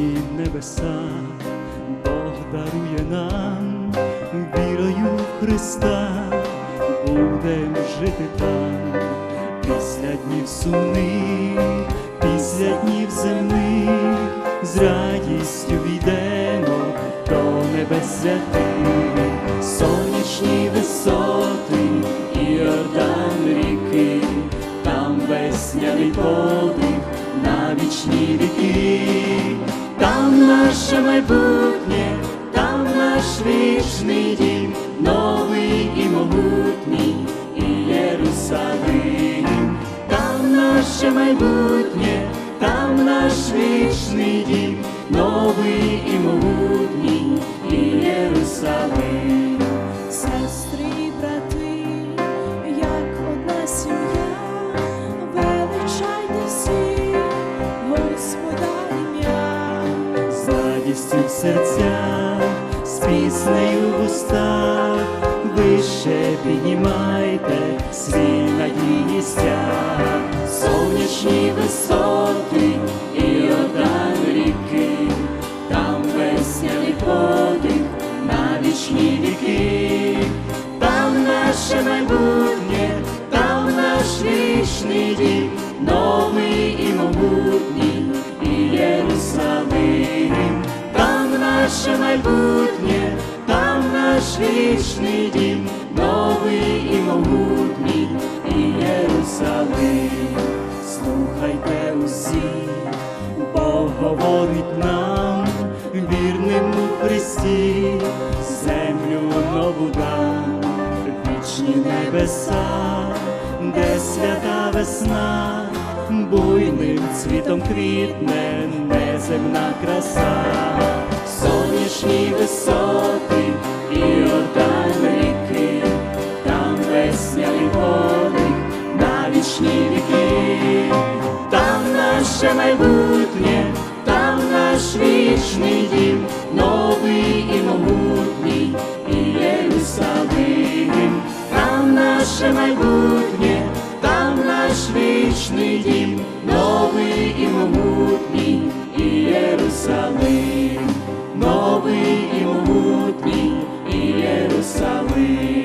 її небеса, Бог дарує нам вірою Христа, будем жити там, після днів сумних, після днів земних, з радістю війдемо до небес святих, сонячні висоти і ордан ріки, там весняний подих на вічні віки наше майбутнє, там наш вічний дім, новий і могутній, і Єрусалим, там наше майбутнє, там наш вічний дім, новий і могутній, серцях, з піснею в устах, вище піднімайте свій надійні стяг, наше майбутнє, там наш вічний дім, новий і могутній, Єрусалим, слухайте усі, Бог говорить нам, вірним у Христі, землю нову дам, вічні небеса, де свята весна, буйним цвітом квітне неземна краса, зовнішні висоти і Йордан ріки, там весняні води на вічні віки, там наше майбутнє, там наш вічний дім, новий і могутній, і Єрусалим, там наше майбутнє, там наш вічний дім, новий і могутній, і Єрусалим славний і могутній Єрусалим.